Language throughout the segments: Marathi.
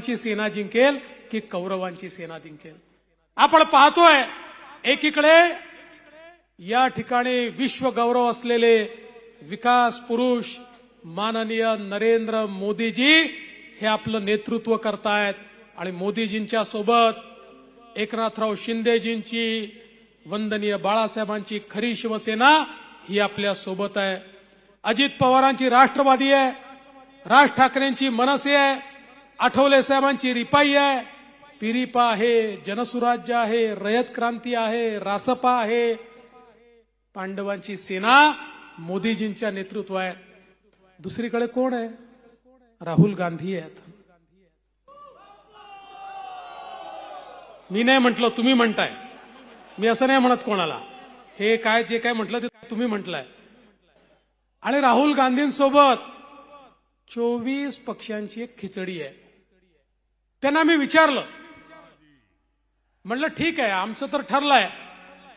ची सेना जिंकेल की कौरवांची सेना जिंकेल. आपण पाहतोय एकीकडे या ठिकाणी विश्व गौरव असलेले विकास पुरुष माननीय नरेंद्र मोदीजी हे आपलं नेतृत्व करतायत. आणि मोदीजींच्या सोबत एकनाथराव शिंदेजींची वंदनीय बाळासाहेबांची खरी शिवसेना ही आपल्यासोबत आहे. अजित पवारांची राष्ट्रवादी आहे. राज ठाकरेंची मनसे आहे. आठवले साहेबांची रिपाई आहे. पिरिपा आहे जनसुराज्य आहे रयत क्रांती आहे रासपा आहे. पांडवांची सेना मोदीजींच्या नेतृत्व आहे दुसरीकडे कोण आहे? राहुल गांधी आहेत. मी नाही म्हटलं तुम्ही म्हणताय. मी असं नाही म्हणत कोणाला. हे काय जे काय म्हटलं ते तुम्ही म्हटलंय. आणि राहुल गांधींसोबत चोवीस पक्षांची एक खिचडी आहे. त्यांना मी विचारलं. म्हणलं ठीक आहे आमचं तर ठरलंय.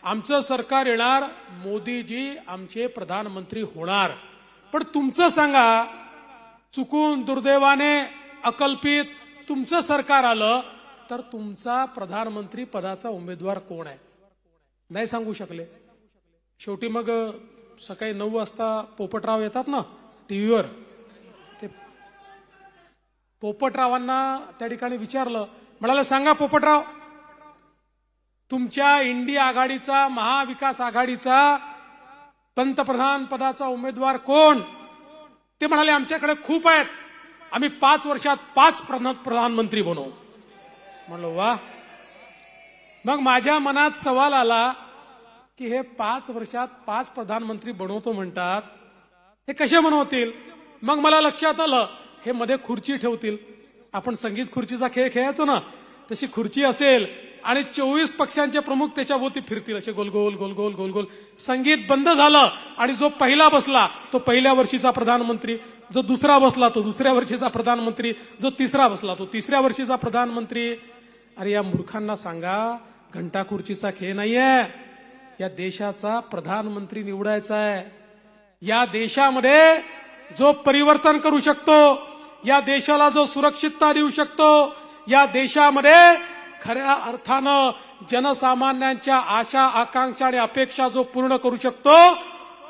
आमचं सरकार येणार मोदीजी आमचे प्रधानमंत्री होणार. पण तुमचं सांगा चुकून दुर्दैवाने अकल्पित तुमचं सरकार आलं तर तुमचा प्रधानमंत्री पदाचा उमेदवार कोण आहे? नाही सांगू शकले. शेवटी मग सकाळी नऊ वाजता पोपटराव येतात ना टीव्हीवर. पोपटरावांना त्या ठिकाणी विचारलं म्हणाले सांगा पोपटराव तुमच्या इंडिया आघाडीचा महाविकास आघाडीचा पंतप्रधान पदाचा उमेदवार कोण? ते म्हणाले आमच्याकडे खूप आहेत. आम्ही पाच वर्षात पाच प्रधान- प्रधानमंत्री बनवू म्हणलो वा. मग माझ्या मनात सवाल आला की हे पाच वर्षात पाच प्रधानमंत्री बनवतो म्हणतात हे कसे बनवतील? मग मला लक्षात आलं हे मध्ये खुर्ची ठेवतील. आपण संगीत खुर्चीचा खेळ खेळायचो ना तशी खुर्ची असेल आणि चोवीस पक्षांचे प्रमुख त्याच्याभोवती फिरतील असे गोलगोल गोलगोल गोलगोल गोल गोल संगीत बंद झालं आणि जो पहिला बसला तो पहिल्या वर्षीचा प्रधानमंत्री. जो दुसरा बसला तो दुसऱ्या वर्षीचा प्रधानमंत्री. जो तिसरा बसला तो तिसऱ्या वर्षीचा प्रधानमंत्री. अरे या मूर्खांना सांगा घंटा खुर्चीचा खेळ नाहीये. या देशाचा प्रधानमंत्री निवडायचा आहे या देशामध्ये जो परिवर्तन करू शकतो या देशाला जो सुरक्षितता देऊ शकतो या देशामध्ये खऱ्या अर्थानं जनसामान्यांच्या आशा आकांक्षा आणि अपेक्षा जो पूर्ण करू शकतो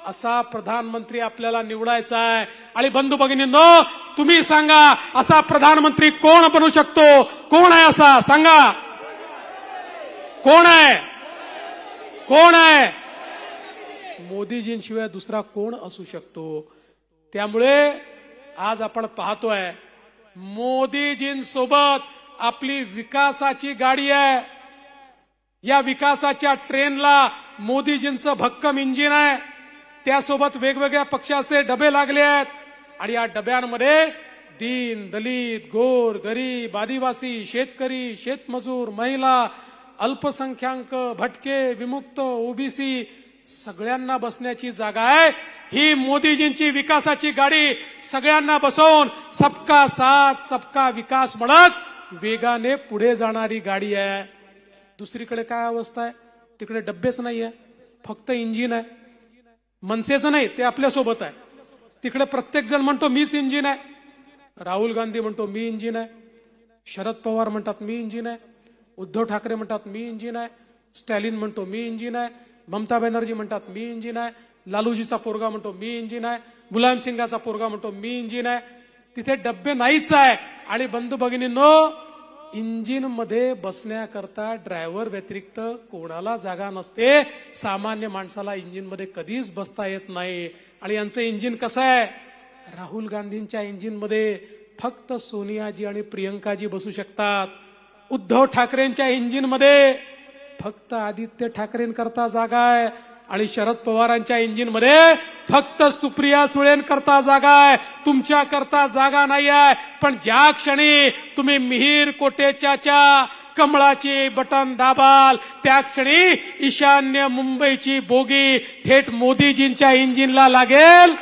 असा प्रधानमंत्री आपल्याला निवडायचा आहे. आणि बंधू भगिनींनो तुम्ही सांगा असा प्रधानमंत्री कोण बनू शकतो? कोण आहे असा? सांगा. कोण आहे? कोण आहे? मोदीजींशिवाय दुसरा कोण असू शकतो? त्यामुळे आज आपण पाहतोय मोदीजींसोबत आपली विकासाची गाडी आहे. या विकासाच्या ट्रेनला मोदीजींचं भक्कम इंजिन आहे. त्यासोबत वेगवेगळ्या पक्षाचे डबे लागले आहेत. आणि या डब्यांमध्ये दीन दलित गोर गरीब आदिवासी शेतकरी शेतमजूर महिला अल्पसंख्याक भटके विमुक्त ओबीसी सगळ्यांना बसण्याची जागा आहे. ही मोदीजींची विकासाची गाडी सगळ्यांना बसवून सबका साथ सबका विकास म्हणत वेगाने पुढे जाणारी गाडी आहे. दुसरीकडे काय अवस्था आहे? तिकडे डब्बेच नाही आहे फक्त इंजिन आहे. मनसेचं नाही ते आपल्यासोबत आहे. तिकडे प्रत्येक जण म्हणतो मीच इंजिन आहे. राहुल गांधी म्हणतो मी इंजिन आहे. शरद पवार म्हणतात मी इंजिन आहे. उद्धव ठाकरे म्हणतात मी इंजिन आहे. स्टॅलिन म्हणतो मी इंजिन आहे. ममता बॅनर्जी म्हणतात मी इंजिन आहे. लालूजीचा पोरगा म्हणतो मी इंजिन आहे. मुलायम सिंगाचा पोरगा म्हणतो मी इंजिन आहे. तिथे डब्बे नाहीच आहे. आणि बंधू भगिनींनो इंजिनमध्ये बसण्याकरता ड्रायव्हर व्यतिरिक्त कोणाला जागा नसते. सामान्य माणसाला इंजिनमध्ये कधीच बसता येत नाही. आणि यांचं इंजिन कसं आहे? राहुल गांधींच्या इंजिनमध्ये फक्त सोनियाजी आणि प्रियंकाजी बसू शकतात. उद्धव ठाकरेंच्या इंजिनमध्ये फक्त आदित्य ठाकरेंकरता जागा आहे. आणि शरद पवारांच्या इंजिनमध्ये फक्त सुप्रिया सुळेंकरता जागा आहे. तुमच्या करता जागा नाही आहे. पण ज्या क्षणी तुम्ही मिहीर कोटेच्याच्या कमळाची बटन दाबाल त्या क्षणी ईशान्य मुंबईची बोगी थेट मोदीजींच्या इंजिनला लागेल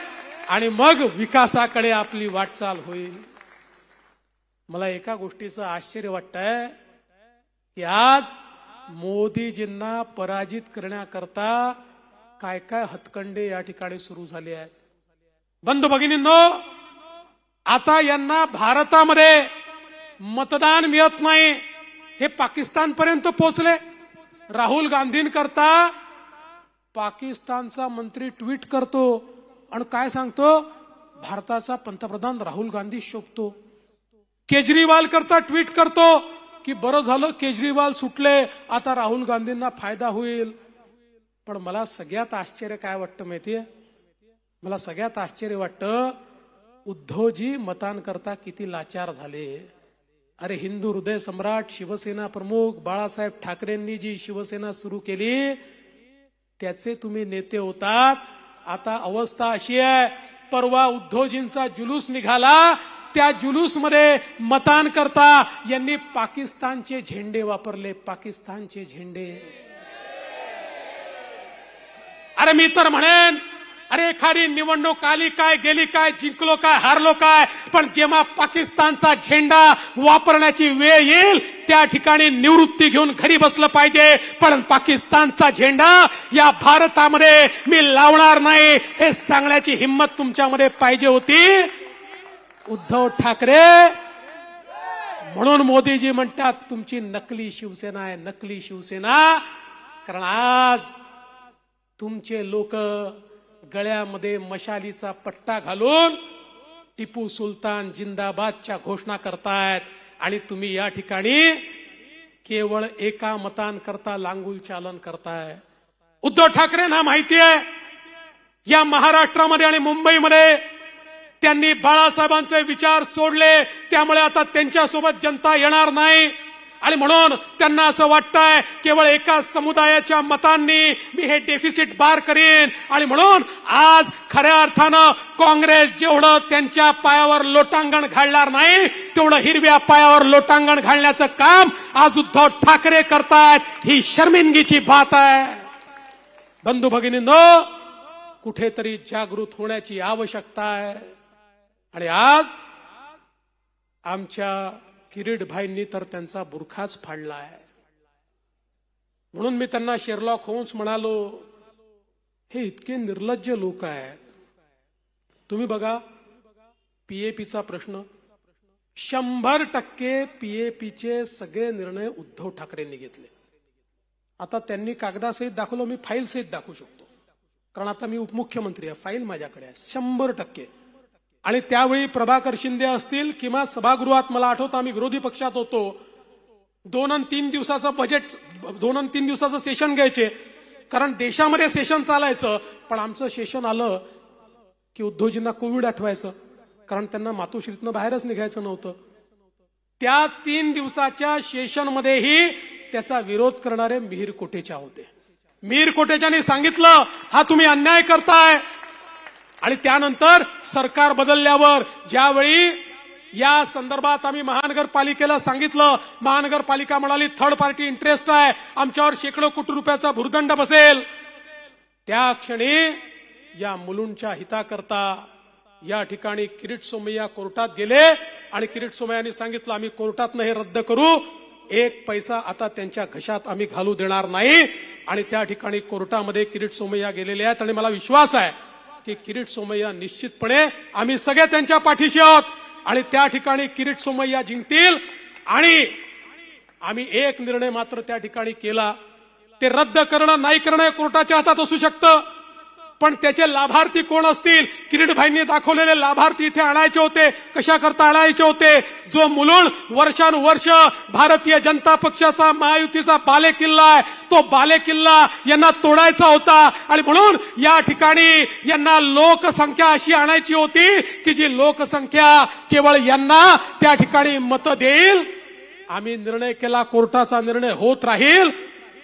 आणि मग विकासाकडे आपली वाटचाल होईल. मला एका गोष्टीचं आश्चर्य वाटतंय की आज मोदीजींना पराजित करण्याकरता काय काय हतकंडे या ठिकाणी सुरू झाले आहेत? बंधू भगिनींनो आता यांना भारतामध्ये मतदान मिळत नाही. हे पाकिस्तानपर्यंत पोहोचले. राहुल गांधींकरता पाकिस्तानचा मंत्री ट्विट करतो आणि काय सांगतो? भारताचा पंतप्रधान राहुल गांधी शोभतो. केजरीवाल करता ट्विट करतो की बरं झालं केजरीवाल सुटले आता राहुल गांधींना फायदा होईल. पण मला सगळ्यात आश्चर्य काय वाटतं माहितीये? मला सगळ्यात आश्चर्य वाटतं उद्धवजी मतांकरता किती लाचार झाले. अरे हिंदू हृदय सम्राट शिवसेना प्रमुख बाळासाहेब ठाकरेंनी जी शिवसेना सुरू केली त्याचे तुम्ही नेते होतात. आता अवस्था अशी आहे परवा उद्धवजींचा जुलूस निघाला. त्या जुलूसमध्ये मध्ये करता यांनी पाकिस्तानचे झेंडे वापरले. पाकिस्तानचे झेंडे. अरे मी तर म्हणेन अरे एखादी निवडणूक आली काय गेली काय जिंकलो काय हारलो काय पण जेव्हा पाकिस्तानचा झेंडा वापरण्याची वेळ येईल त्या ठिकाणी निवृत्ती घेऊन घरी बसलं पाहिजे. पण पाकिस्तानचा झेंडा या भारतामध्ये मी लावणार नाही हे सांगण्याची हिंमत तुमच्यामध्ये पाहिजे होती. उद्धव ठाकरे म्हणून मोदीजी म्हणतात तुमची नकली शिवसेना आहे नकली शिवसेना. कारण आज तुमचे लोक गळ्यामध्ये मशालीचा पट्टा घालून टिपू सुलतान जिंदाबादच्या घोषणा करतायत. आणि तुम्ही या ठिकाणी केवळ एका मतांकरता लांगुल चालन करताय. उद्धव ठाकरेंना माहिती आहे या महाराष्ट्रामध्ये आणि मुंबईमध्ये त्यांनी बाळासाहेबांचे विचार सोडले. त्यामुळे आता त्यांच्यासोबत जनता येणार नाही. आणि म्हणून त्यांना असं वाटतंय केवळ एका समुदायाच्या मतांनी मी हे डेफिसिट बार करीन. आणि म्हणून आज खऱ्या अर्थानं काँग्रेस जेवढं त्यांच्या पायावर लोटांगण घालणार नाही तेवढं हिरव्या पायावर लोटांगण घालण्याचं काम आज उद्धव ठाकरे करतायत. ही शर्मिंदगीची बात आहे. बंधू भगिनींनो कुठेतरी जागृत होण्याची आवश्यकता आहे. आणि आज आमच्या किरीट भाईंनी तर त्यांचा बुरखाच फाडला आहे. म्हणून मी त्यांना शेरलॉक होम्स म्हणालो हे इतके निर्लज्ज लोक आहेत. तुम्ही बघा पीएपीचा प्रश्न. शंभर टक्के पीएपीचे सगळे निर्णय उद्धव ठाकरेंनी घेतले. आता त्यांनी कागदासहित दाखवलं मी फाईल सहित दाखवू शकतो. कारण आता मी उपमुख्यमंत्री आहे फाईल माझ्याकडे आहे. शंभर टक्के. आणि त्यावेळी प्रभाकर शिंदे असतील किंवा सभागृहात मला आठवतं आम्ही विरोधी पक्षात होतो दोन आणि तीन दिवसाचं बजेट दोन आणि तीन दिवसाचं सेशन घ्यायचे. कारण देशामध्ये सेशन चालायचं पण आमचं सेशन आलं की उद्धवजींना कोविड आठवायचं. कारण त्यांना मातोश्रीतनं बाहेरच निघायचं नव्हतं. त्या तीन दिवसाच्या सेशनमध्येही त्याचा विरोध करणारे मिहीर कोटेच्या होते? मिहीर कोटेच्यानी सांगितलं हा तुम्ही अन्याय करताय आणि त्यानंतर सरकार बदलल्यावर ज्यावेळी या संदर्भात आम्ही महानगरपालिकेला सांगितलं महानगरपालिका म्हणाली थर्ड पार्टी इंटरेस्ट आहे आमच्यावर शेकडो कोटी रुपयाचा भुर्दंड बसेल. त्या क्षणी या मुलुंडच्या हिताकरता या ठिकाणी किरीट सोमय्या कोर्टात गेले आणि किरीट सोमय्यांनी सांगितलं आम्ही कोर्टातनं हे रद्द करू एक पैसा आता त्यांच्या घशात आम्ही घालू देणार नाही. आणि त्या ठिकाणी कोर्टामध्ये किरीट सोमय्या गेलेले आहेत आणि मला विश्वास आहे की किरीट सोमय्या निश्चितपणे आम्ही सगळे त्यांच्या पाठीशी आहोत. आणि त्या ठिकाणी किरीट सोमय्या जिंकतील आणि आम्ही एक निर्णय मात्र त्या ठिकाणी केला. ते रद्द करणं नाही करणं हे कोर्टाच्या हातात असू शकतं. पण त्याचे लाभार्थी कोण असतील? किरीटभाईंनी दाखवलेले लाभार्थी इथे आणायचे होते. कशा करता आणायचे होते? जो मुलुंड वर्षानुवर्ष भारतीय जनता पक्षाचा महायुतीचा बालेकिल्ला आहे. तो बालेकिल्ला यांना तोडायचा होता. आणि म्हणून या ठिकाणी यांना लोकसंख्या अशी आणायची होती की जी लोकसंख्या केवळ यांना त्या ठिकाणी मतं देईल. आम्ही निर्णय केला कोर्टाचा निर्णय होत राहील.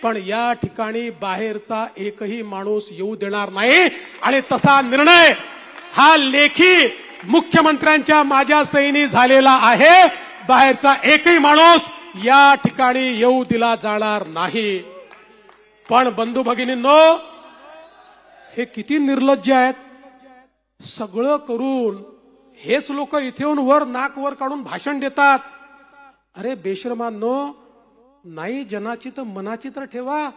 पण या ठिकाणी बाहेरचा एकही माणूस येऊ देणार नाही. आणि तसा निर्णय हा लेखी मुख्यमंत्र्यांच्या माझ्या सैनी झालेला आहे. बाहेरचा एकही माणूस या ठिकाणी येऊ दिला जाणार नाही. पण बंधू भगिनींनो हे किती निर्लज्ज आहेत. सगळं करून हेच लोक इथे येऊन वर नाक वर काढून भाषण देतात. अरे बेशरमांनो नाही जनाची तर मनाची तर ठेवा.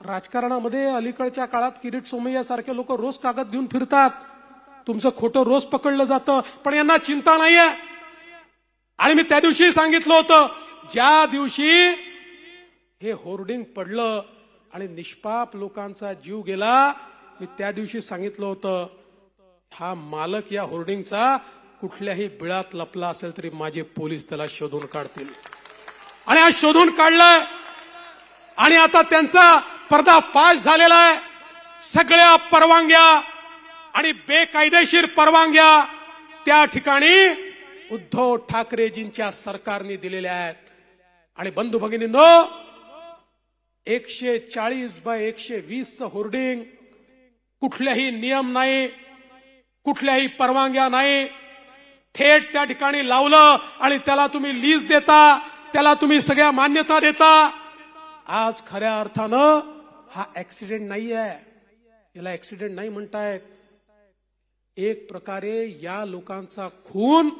राजकारणामध्ये अलीकडच्या काळात किरीट सोमय्या सारखे लोक रोज कागद घेऊन फिरतात. तुमचं खोटं रोज पकडलं जातं पण यांना चिंता नाहीये. आणि मी त्या दिवशी सांगितलं होतं ज्या दिवशी हे होर्डिंग पडलं आणि निष्पाप लोकांचा जीव गेला मी त्या दिवशी सांगितलं होतं हा मालक या होर्डिंगचा कुठल्याही बिळात लपला असेल तरी माझे पोलीस त्याला शोधून काढतील. आणि आज शोधून काढलं. आणि आता त्यांचा पर्दाफाश झालेला आहे. सगळ्या परवानग्या आणि बेकायदेशीर परवानग्या त्या ठिकाणी उद्धव ठाकरेजींच्या सरकारने दिलेल्या आहेत. आणि बंधू भगिनींनो एकशे चाळीस बाय एकशे वीसचं होर्डिंग कुठल्याही नियम नाही कुठल्याही परवानग्या नाही. थेट त्या ठिकाणी लावलं आणि त्याला तुम्ही लीज देता. त्याला तुम्ही सगळ्या मान्यता देता. आज खऱ्या अर्थानं हा ऍक्सिडेंट नाही आहे याला ऍक्सिडेंट नाही म्हणतायत. एक प्रकारे या लोकांचा खून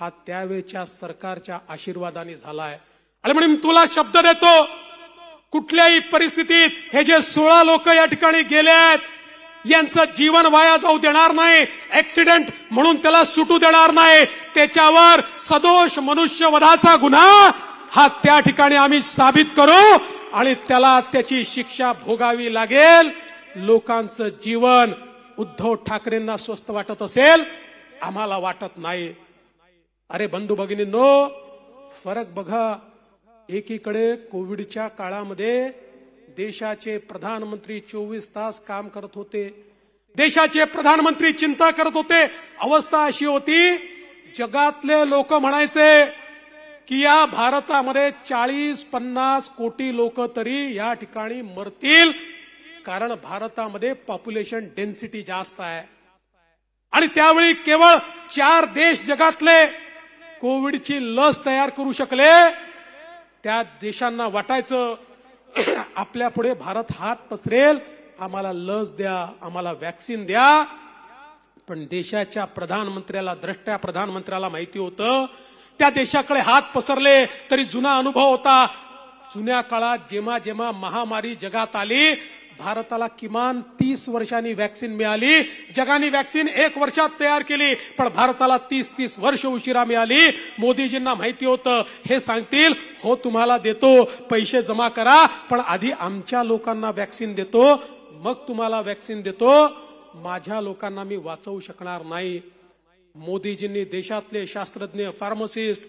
हा त्यावेळच्या सरकारच्या आशीर्वादाने झालाय. आणि म्हणून तुला शब्द देतो कुठल्याही परिस्थितीत हे जे सोळा लोक या ठिकाणी गेले आहेत यांचं जीवन वाया जाऊ देणार नाही. ऍक्सिडेंट म्हणून त्याला सुटू देणार नाही. त्याच्यावर सदोष मनुष्यवधाचा गुन्हा हा त्या ठिकाणी आम्ही साबित करू आणि त्याला त्याची शिक्षा भोगावी लागेल. लोकांचं जीवन उद्धव ठाकरेंना स्वस्त वाटत असेल आम्हाला वाटत नाही. अरे बंधू भगिनींनो फरक बघा. एकीकडे कोविडच्या काळामध्ये देशाचे प्रधानमंत्री चोवीस तास काम करत होते. देशाचे प्रधानमंत्री चिंता करत होते. अवस्था अशी होती जगातले लोक म्हणायचे की या भारतामध्ये चाळीस पन्नास कोटी लोक तरी या ठिकाणी मरतील. कारण भारतामध्ये पॉप्युलेशन डेन्सिटी जास्त आहे. आणि त्यावेळी केवळ चार देश जगातले कोविडची लस तयार करू शकले. त्या देशांना वाटायचं आपल्या पुढे भारत हात पसरेल. आम्हाला लस द्या आम्हाला वॅक्सिन द्या. पण देशाच्या प्रधानमंत्र्याला द्रष्ट्या प्रधानमंत्र्याला माहिती होतं. त्या देशाकडे हात पसरले तरी जुना अनुभव होता. जुन्या काळात जेव्हा जेव्हा महामारी जगात आली भारताला किमान तीस वर्षांनी वॅक्सिन मिळाली. जगाने वॅक्सिन एक वर्षात तयार केली पण भारताला तीस तीस वर्ष उशिरा मिळाली. मोदीजींना माहिती होतं. हे सांगतील हो तुम्हाला देतो. पैसे जमा करा पण आधी आमच्या लोकांना वॅक्सिन देतो. मग तुम्हाला वॅक्सिन देतो. माझ्या लोकांना मी वाचवू शकणार नाही. मोदीजींनी देशातले शास्त्रज्ञ फार्मसिस्ट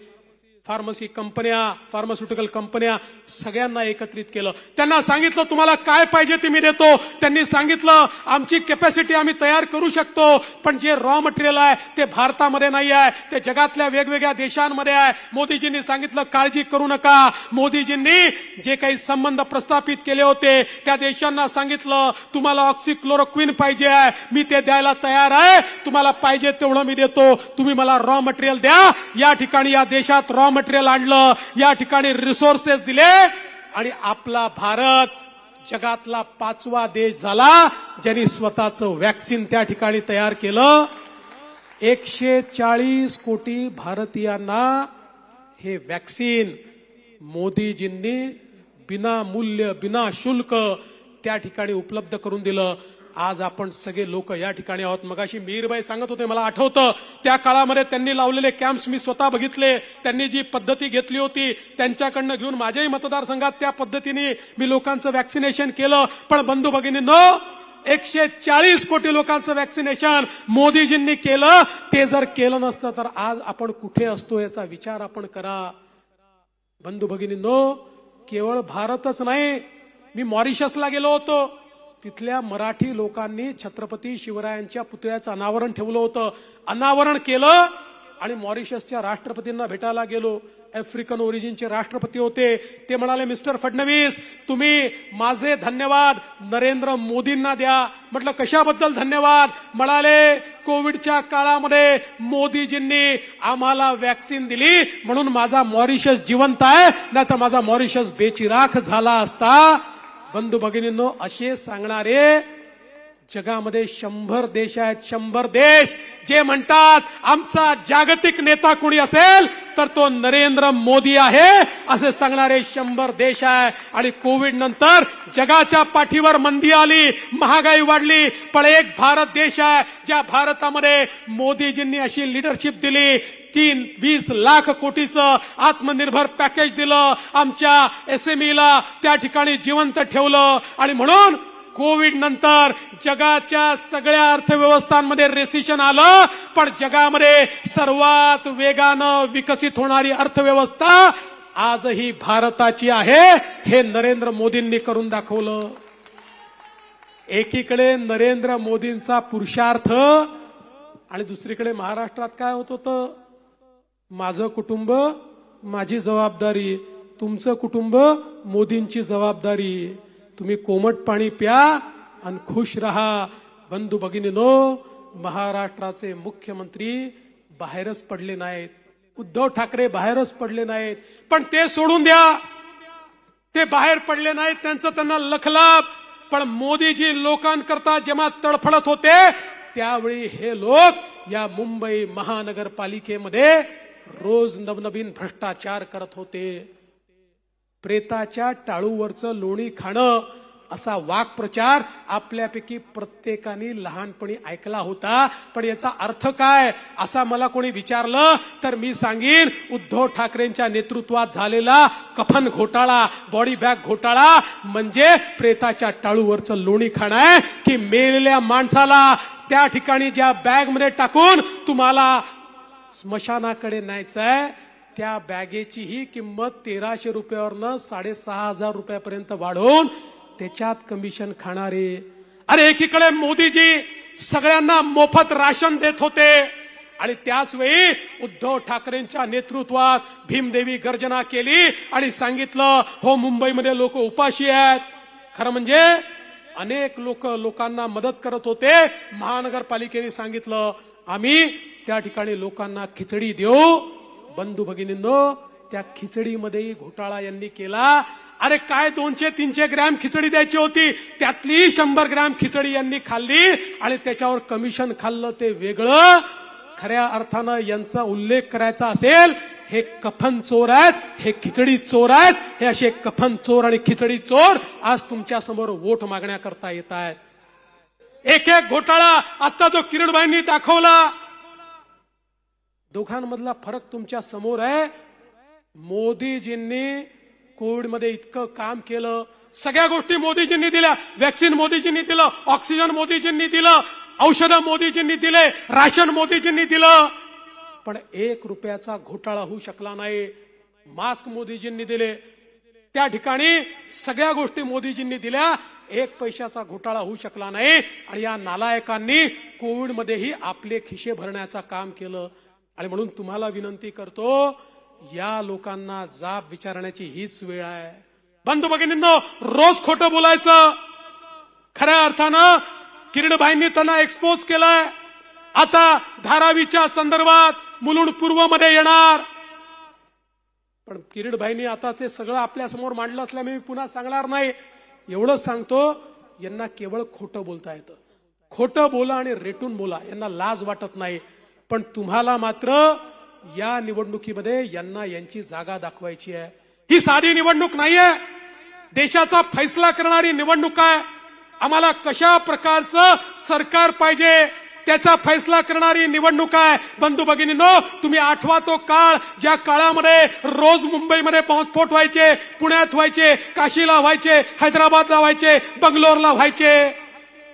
फार्मसी कंपन्या फार्मास्युटिकल कंपन्या सगळ्यांना एकत्रित केलं. त्यांना सांगितलं तुम्हाला काय पाहिजे ते मी देतो. त्यांनी सांगितलं आमची कॅपॅसिटी आम्ही तयार करू शकतो पण जे रॉ मटेरियल आहे ते भारतामध्ये नाही आहे ते जगातल्या वेगवेगळ्या देशांमध्ये आहे. मोदीजींनी सांगितलं काळजी करू नका. मोदीजींनी जे काही संबंध प्रस्थापित केले होते त्या देशांना सांगितलं तुम्हाला ऑक्सिक्लोरोक्विन पाहिजे आहे मी ते द्यायला तयार आहे तुम्हाला पाहिजे तेवढं मी देतो तुम्ही मला रॉ मटेरियल द्या या ठिकाणी या देशात रॉ मटेरियल आणलं या ठिकाणी रिसोर्सेस दिले आणि आपला भारत जगातला पाचवा देश झाला ज्यांनी स्वतःचं वॅक्सिन त्या ठिकाणी तयार केलं. एकशे चाळीस कोटी भारतीयांना हे वॅक्सिन मोदीजींनी बिना मूल्य बिना शुल्क त्या ठिकाणी उपलब्ध करून दिलं. आज आपण सगळे लोक या ठिकाणी आहोत. मगाशी मीरबाई सांगत होते मला आठवतं त्या काळामध्ये त्यांनी लावलेले कॅम्प्स मी स्वतः बघितले. त्यांनी जी पद्धती घेतली होती त्यांच्याकडनं घेऊन माझ्याही मतदारसंघात त्या पद्धतीने मी लोकांचं व्हॅक्सिनेशन केलं. पण बंधू भगिनी नो एकशे चाळीस कोटी लोकांचं व्हॅक्सिनेशन मोदीजींनी केलं. ते जर केलं नसतं तर आज आपण कुठे असतो याचा विचार आपण करा. बंधू भगिनींनो केवळ भारतच नाही मी मॉरिशसला गेलो होतो. तिथल्या मराठी लोकांनी छत्रपती शिवरायांच्या पुतळ्याचं अनावरण ठेवलं होतं. अनावरण केलं आणि मॉरिशसच्या राष्ट्रपतींना भेटायला गेलो. आफ्रिकन ओरिजिनचे राष्ट्रपती होते. ते म्हणाले मिस्टर फडणवीस तुम्ही माझे धन्यवाद नरेंद्र मोदींना द्या. म्हटलं कशाबद्दल धन्यवाद? म्हणाले कोविडच्या काळामध्ये मोदीजींनी आम्हाला वॅक्सिन दिली म्हणून माझा मॉरिशस जिवंत आहे नाही तर माझा मॉरिशस बेचिराख झाला असता. बंधू भगिनींनो असे सांगणारे जगामध्ये शंभर देश आहेत शंभर देश जे म्हणतात आमचा जागतिक नेता कोणी असेल तर तो नरेंद्र मोदी आहे. असे सांगणारे शंभर देश आहे आणि कोविड नंतर जगाच्या पाठीवर मंदी आली महागाई वाढली. पण एक भारत देश आहे ज्या भारतामध्ये मोदीजींनी अशी लिडरशिप दिली. तीन वीस लाख कोटीचं आत्मनिर्भर पॅकेज दिलं. आमच्या एसएमईला त्या ठिकाणी जिवंत ठेवलं. आणि म्हणून कोविड नंतर जगाच्या सगळ्या अर्थव्यवस्थांमध्ये रेसिशन आलं पण जगामध्ये सर्वात वेगानं विकसित होणारी अर्थव्यवस्था आजही भारताची आहे हे नरेंद्र मोदींनी करून दाखवलं. एकीकडे नरेंद्र मोदींचा पुरुषार्थ आणि दुसरीकडे महाराष्ट्रात काय होत होतं? माझं कुटुंब माझी जबाबदारी तुमचं कुटुंब मोदींची जबाबदारी. तुम्ही कोमट पाणी प्या आणि खुश रहा. बंधू भगिनीनो महाराष्ट्राचे मुख्यमंत्री बाहेरच पडले नाहीत. उद्धव ठाकरे बाहेरच पडले नाहीत. पण ते सोडून द्या. ते बाहेर पडले नाहीत त्यांचं त्यांना लखलाप. पण मोदीजी लोकांकरता जेव्हा तडफडत होते त्यावेळी हे लोक या मुंबई महानगरपालिकेमध्ये रोज नवनवीन भ्रष्टाचार करत होते. प्रेताच्या टाळूवरचं लोणी खाणं असा वाक्प्रचार आपल्यापैकी प्रत्येकाने लहानपणी ऐकला होता. पण याचा अर्थ काय? असा मला कोणी विचारलं तर मी सांगेन उद्धव ठाकरेंच्या नेतृत्वात झालेला कफन घोटाळा बॉडी बॅग घोटाळा म्हणजे प्रेताच्या टाळूवरचं लोणी खाणं आहे की मेलेल्या माणसाला त्या ठिकाणी ज्या बॅगमध्ये टाकून तुम्हाला स्मशानाकडे न्यायचंय त्या बॅगेची ही किंमत तेराशे रुपयावरनं साडेसहा हजार रुपयापर्यंत वाढवून त्याच्यात कमिशन खाणारे. अरे एकीकडे मोदीजी सगळ्यांना मोफत राशन देत होते आणि त्याच वेळी उद्धव ठाकरेंच्या नेतृत्वात भीमदेवी गर्जना केली आणि सांगितलं हो मुंबईमध्ये लोक उपाशी आहेत. खरं म्हणजे अनेक लोक लोकांना मदत करत होते. महानगरपालिकेने सांगितलं आम्ही त्या ठिकाणी लोकांना खिचडी देऊ बंधू भगिनींनो त्या खिचडीमध्येही घोटाळा यांनी केला. अरे काय दोनशे तीनशे ग्रॅम खिचडी द्यायची होती? त्यातली शंभर ग्रॅम खिचडी यांनी खाल्ली आणि त्याच्यावर कमिशन खाल्लं ते वेगळं. खऱ्या अर्थानं यांचा उल्लेख करायचा असेल हे कफन चोर आहेत हे खिचडी चोर आहेत हे असे कफन चोर आणि खिचडी चोर आज तुमच्यासमोर वोट मागण्याकरता येत आहेत एक एक घोटाळा आता जो किरणबाईंनी दाखवला दोघांमधला फरक तुमच्यासमोर आहे. मोदीजींनी कोविडमध्ये इतकं काम केलं. सगळ्या गोष्टी मोदीजींनी दिल्या. वॅक्सिन मोदीजींनी दिलं. ऑक्सिजन मोदीजींनी दिलं. औषधं मोदीजींनी दिले. राशन मोदीजींनी दिलं. पण एक रुपयाचा घोटाळा होऊ शकला नाही. मास्क मोदीजींनी दिले. त्या ठिकाणी सगळ्या गोष्टी मोदीजींनी दिल्या. एक पैशाचा घोटाळा होऊ शकला नाही. आणि या नालायकांनी कोविडमध्येही आपले खिशे भरण्याचं काम केलं. आणि म्हणून तुम्हाला विनंती करतो या लोकांना जाब विचारण्याची हीच वेळ आहे. बंधू भगिनींनो रोज खोटं बोलायचं. खऱ्या अर्थानं किरणभाईंनी त्यांना एक्सपोज केलाय. आता धारावीच्या संदर्भात मुलुंड पूर्वमध्ये येणार. पण किरीटभाईंनी आता ते सगळं आपल्यासमोर मांडलं असल्यामुळे मी पुन्हा सांगणार नाही. एवढं सांगतो यांना केवळ खोटं बोलता येतं. खोटं बोला आणि रेटून बोला यांना लाज वाटत नाही. पण तुम्हाला मात्र या निवडणुकीमध्ये यांना यांची जागा दाखवायची आहे. ही साधी निवडणूक नाहीये. देशाचा फैसला करणारी निवडणूक आहे. आम्हाला कशा प्रकारचं सरकार पाहिजे त्याचा फैसला करणारी निवडणूक आहे. बंधू भगिनीनो तुम्ही आठवा तो काळ ज्या काळामध्ये रोज मुंबईमध्ये बॉम्बस्फोट व्हायचे पुण्यात व्हायचे काशीला व्हायचे हैदराबादला व्हायचे बंगलोरला व्हायचे.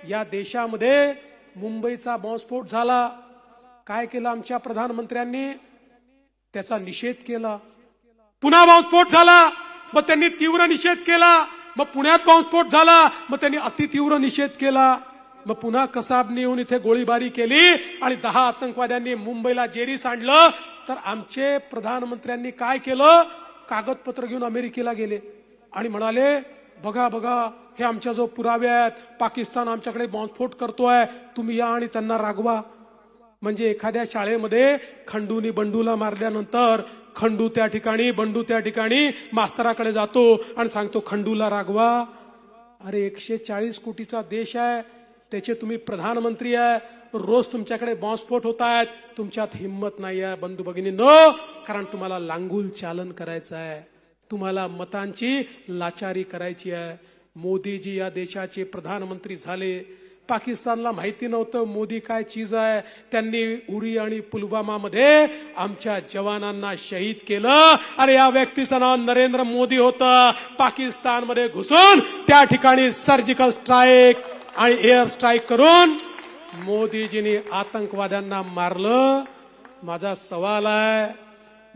या देशामध्ये मुंबईचा बॉम्बस्फोट झाला. काय केलं आमच्या प्रधानमंत्र्यांनी? त्याचा निषेध केला. पुन्हा बॉम्बस्फोट झाला. मग त्यांनी तीव्र निषेध केला. मग पुण्यात बॉम्बस्फोट झाला. मग त्यांनी अतितीव्र निषेध केला. मग पुन्हा कसाबने येऊन इथे गोळीबारी केली आणि दहा आतंकवाद्यांनी मुंबईला जेरी सांडलं तर आमचे प्रधानमंत्र्यांनी काय केलं? कागदपत्र घेऊन अमेरिकेला गेले. आणि म्हणाले बघा बघा हे आमच्या जो पुरावे आहेत पाकिस्तान आमच्याकडे बॉम्बस्फोट करतोय. तुम्ही या आणि त्यांना रागवा. म्हणजे एखाद्या शाळेमध्ये खंडूनी बंडूला मारल्यानंतर खंडू त्या ठिकाणी बंडू त्या ठिकाणी मास्तराकडे जातो आणि सांगतो खंडूला रागवा. अरे एकशे चाळीस कोटीचा देश आहे त्याचे तुम्ही प्रधानमंत्री आहे रोज तुमच्याकडे बॉम्बस्फोट होत आहेत तुमच्यात हिंमत नाही आहे बंधू भगिनी न कारण तुम्हाला लांगुल चालन करायचं आहे तुम्हाला मतांची लाचारी करायची आहे. मोदीजी या देशाचे प्रधानमंत्री झाले पाकिस्तानला माहिती नव्हतं मोदी काय चीज आहे. त्यांनी उरी आणि पुलवामामध्ये आमच्या जवानांना शहीद केलं. अरे या व्यक्तीचं नाव नरेंद्र मोदी होतं. पाकिस्तानमध्ये घुसून त्या ठिकाणी सर्जिकल स्ट्राईक आणि एअर स्ट्राईक करून मोदीजींनी आतंकवाद्यांना मारलं. माझा सवाल आहे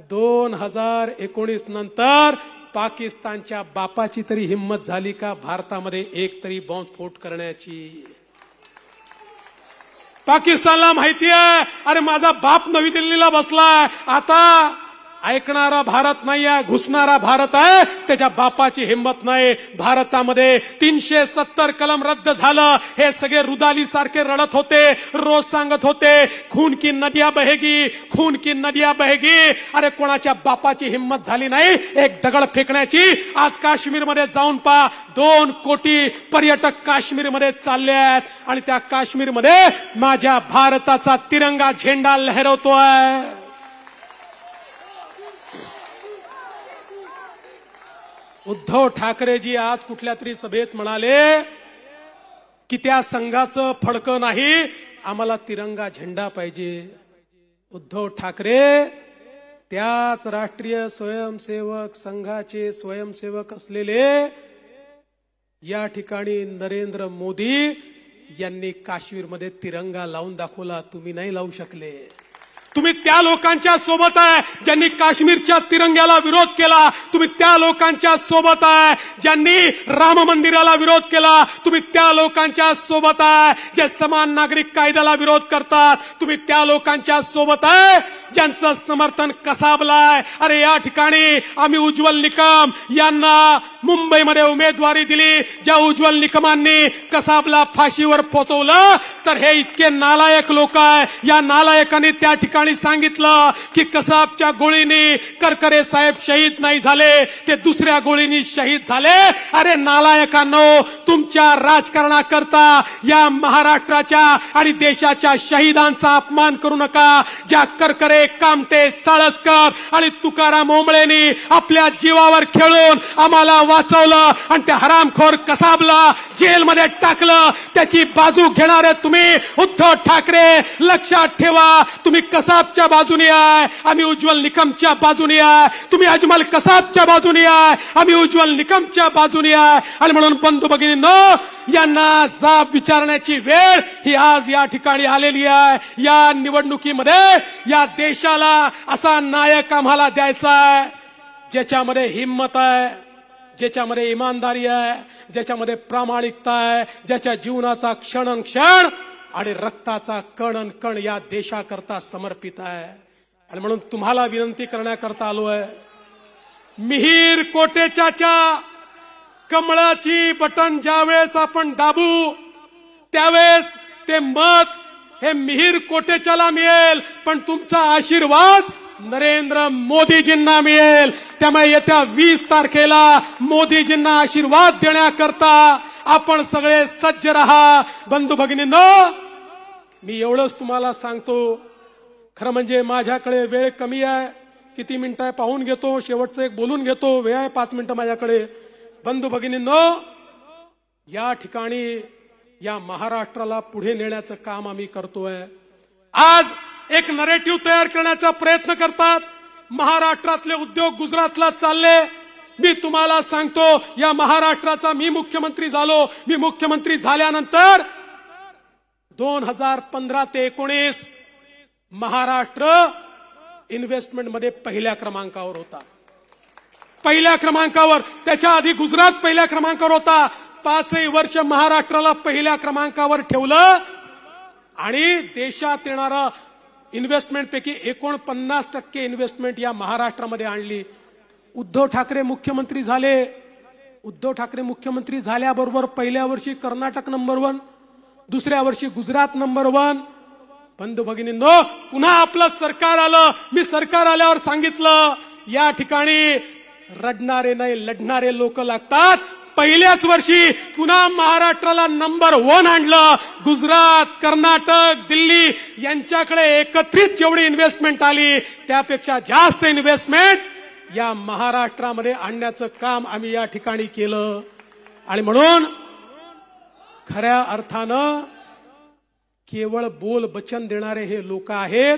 दोन हजार एकोणीस नंतर पाकिस्तानच्या बापाची तरी हिंमत झाली का? भारतामध्ये एक तरी बॉम्बस्फोट करण्याची? पाकिस्तानला माहिती आहे अरे माझा बाप नवी दिल्लीला बसलाय. आता ऐकणारा भारत नाही आहे घुसणारा भारत आहे त्याच्या बापाची हिंमत नाही. भारतामध्ये तीनशे सत्तर कलम रद्द झालं. हे सगळे रुदाली सारखे रडत होते रोज सांगत होते खून की नदिया बहेगी खून की नदिया बहेगी. अरे कोणाच्या बापाची हिंमत झाली नाही? एक दगड फेकण्याची. आज काश्मीरमध्ये जाऊन पा. दोन कोटी पर्यटक काश्मीरमध्ये चालले आहेत. आणि त्या काश्मीरमध्ये माझ्या भारताचा तिरंगा झेंडा लहरवतोय. उद्धव ठाकरेजी आज कुठल्या तरी सभेत म्हणाले की त्या संघाचं फडकं नाही आम्हाला तिरंगा झेंडा पाहिजे. उद्धव ठाकरे त्याच राष्ट्रीय स्वयंसेवक संघाचे स्वयंसेवक असलेले या ठिकाणी नरेंद्र मोदी यांनी काश्मीरमध्ये तिरंगा लावून दाखवला. तुम्ही नाही लावू शकले. तुम्ही त्या लोकांच्या सोबत आहे ज्यांनी काश्मीरच्या तिरंग्याला विरोध केला. तुम्ही त्या लोकांच्या सोबत आहे ज्यांनी राम मंदिराला विरोध केला. तुम्ही त्या लोकांच्या सोबत आहे जे समान नागरिक कायद्याला विरोध करतात. तुम्ही त्या लोकांच्या सोबत आहे ज्यांचं समर्थन कसाबलाय? अरे या ठिकाणी आम्ही उज्ज्वल निकम यांना मुंबईमध्ये उमेदवारी दिली. ज्या उज्ज्वल निकमांनी कसाबला फाशीवर पोहोचवलं तर हे इतके नालायक लोक आहे. या नालायकांनी त्या ठिकाणी सांगितलं की कसाबच्या गोळीने करकरे साहेब शहीद नाही झाले ते दुसऱ्या गोळीनी शहीद झाले. अरे नालायकांनो तुमच्या राजकारणाकरता या महाराष्ट्राच्या आणि देशाच्या शहीदांचा अपमान करू नका. ज्या करकरे कामटे साळसकर आणि तुकाराम ओंबळेनी आपल्या जीवावर खेळून आम्हाला वाचवलं आणि त्या हरामखोर कसाबला जेलमध्ये टाकलं. त्याची बाजू घेणारे तुम्ही उद्धव ठाकरे लक्षात ठेवा. तुम्ही कसाबच्या बाजूने आहे आम्ही उज्ज्वल निकमच्या बाजूने आहे. तुम्ही अजमल कसाबच्या बाजूने आहे आम्ही उज्ज्वल निकमच्या बाजूने आहे. आणि म्हणून बंधू भगिनींनो यांना जाब विचारण्याची वेळ ही आज या ठिकाणी आलेली आहे. या निवडणुकीमध्ये या देशाला असा नायक आम्हाला द्यायचा आहे ज्याच्यामध्ये हिंमत आहे ज्याच्यामध्ये इमानदारी आहे ज्याच्यामध्ये प्रामाणिकता आहे ज्याच्या जीवनाचा क्षण क्षण आणि रक्ताचा कण अन कण या देशाकरता समर्पित आहे. आणि म्हणून तुम्हाला विनंती करण्याकरता आलो आहे मिहीर कोटेच्याच्या कमळाची बटन ज्यावेळेस आपण दाबू त्यावेळेस ते मत हे मिहीर कोटेच्याला मिळेल. पण तुमचा आशीर्वाद नरेंद्र मोदीजींना मिळेल. त्यामुळे येत्या वीस तारखेला मोदीजींना आशीर्वाद देण्याकरता आपण सगळे सज्ज राहा. बंधू भगिनींनो मी एवढंच तुम्हाला सांगतो. खरं म्हणजे माझ्याकडे वेळ कमी आहे. किती मिनिटं आहे पाहून घेतो. शेवटचं एक बोलून घेतो. वेळ आहे पाच मिनिटं माझ्याकडे. बंधू भगिनींनो या ठिकाणी या महाराष्ट्राला पुढे नेण्याचं काम आम्ही करतोय. आज एक नरेटिव्ह तयार करण्याचा प्रयत्न करतात. महाराष्ट्रातले उद्योग गुजरातला चालले. मी तुम्हाला सांगतो या महाराष्ट्राचा मी मुख्यमंत्री झालो. मी मुख्यमंत्री झाल्यानंतर दोन हजार पंधरा ते एकोणीस महाराष्ट्र इन्व्हेस्टमेंटमध्ये पहिल्या क्रमांकावर होता. पहिल्या क्रमांकावर. त्याच्या आधी गुजरात पहिल्या क्रमांकावर होता. पाचही वर्ष महाराष्ट्राला पहिल्या क्रमांकावर ठेवलं. आणि देशात येणारा इन्व्हेस्टमेंटपैकी एकोणपन्नास टक्के इन्व्हेस्टमेंट या महाराष्ट्रामध्ये आणली. उद्धव ठाकरे मुख्यमंत्री झाले. उद्धव ठाकरे मुख्यमंत्री झाल्याबरोबर पहिल्या वर्षी कर्नाटक नंबर वन दुसऱ्या वर्षी गुजरात नंबर वन बंधू भगिनींनो पुन्हा आपलं सरकार आलं. मी सरकार आल्यावर सांगितलं. या ठिकाणी रडणारे नाही लढणारे लोक लागतात. पहिल्याच वर्षी पुन्हा महाराष्ट्राला नंबर वन आणलं. गुजरात कर्नाटक दिल्ली यांच्याकडे एकत्रित जेवढी इन्व्हेस्टमेंट आली त्यापेक्षा जास्त इन्व्हेस्टमेंट या महाराष्ट्रामध्ये आणण्याचं काम आम्ही या ठिकाणी केलं. आणि म्हणून खऱ्या अर्थानं केवळ बोल वचन देणारे हे लोक आहेत.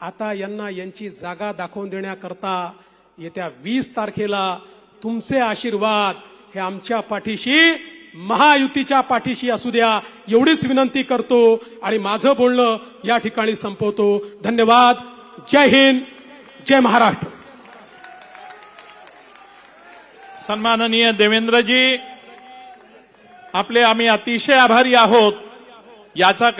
आता यांना यांची जागा दाखवून देण्याकरता येत्या वीस तारखेला तुमचे आशीर्वाद हे आमच्या पाठीशी महायुतीच्या पाठीशी असू द्या. एवढीच विनंती करतो आणि माझं बोलणं या ठिकाणी संपवतो. धन्यवाद. जय हिंद. जय महाराष्ट्र. सन्माननीय देवेंद्रजी आपले आम्ही अतिशय आभारी आहोत. याचा कारण